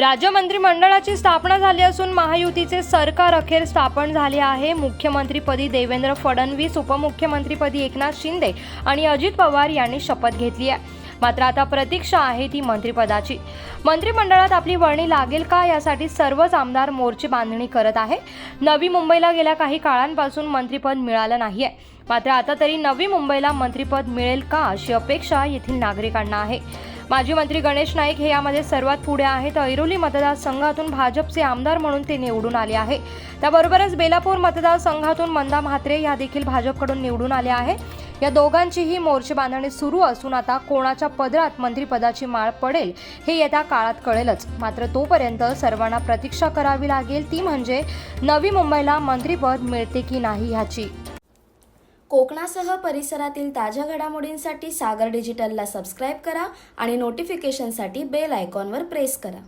राज्य मंत्रिमंडळाची स्थापना झाली असून महायुतीचे सरकार अखेर स्थापन झाले आहे. मुख्यमंत्रीपदी देवेंद्र फडणवीस उपमुख्यमंत्रीपदी एकनाथ शिंदे आणि अजित पवार यांनी शपथ घेतली आहे. मात्र आता प्रतीक्षा आहे ती मंत्रिपदाची. मंत्रिमंडळात आपली वर्णी लागेल का यासाठी सर्वच आमदार मोर्चे बांधणी करत आहे. नवी मुंबईला गेल्या काही काळांपासून मंत्रिपद मिळालं नाही आहे मात्र आता तरी नवी मुंबईला मंत्रिपद मिळेल का अशी अपेक्षा येथील नागरिकांना आहे. माजी मंत्री गणेश नाईक हे यामध्ये सर्वात पुढे आहेत. ऐरोली मतदारसंघातून भाजपचे आमदार म्हणून ते निवडून आले आहे. त्याबरोबरच बेलापूर मतदारसंघातून मंदा म्हात्रे या देखील भाजपकडून निवडून आल्या आहे. या दोघांचीही मोर्चे बांधणी सुरू असून आता कोणाच्या पदरात मंत्रिपदाची माळ पडेल हे येत्या काळात कळेलच. मात्र तोपर्यंत सर्वांना प्रतीक्षा करावी लागेल ती म्हणजे नवी मुंबईला मंत्रिपद मिळते की नाही ह्याची. कोकणासह परिसरातील ताज्या घडामोडींसाठी सागर डिजिटलला सबस्क्राईब करा आणि नोटिफिकेशनसाठी बेल आयकॉनवर प्रेस करा.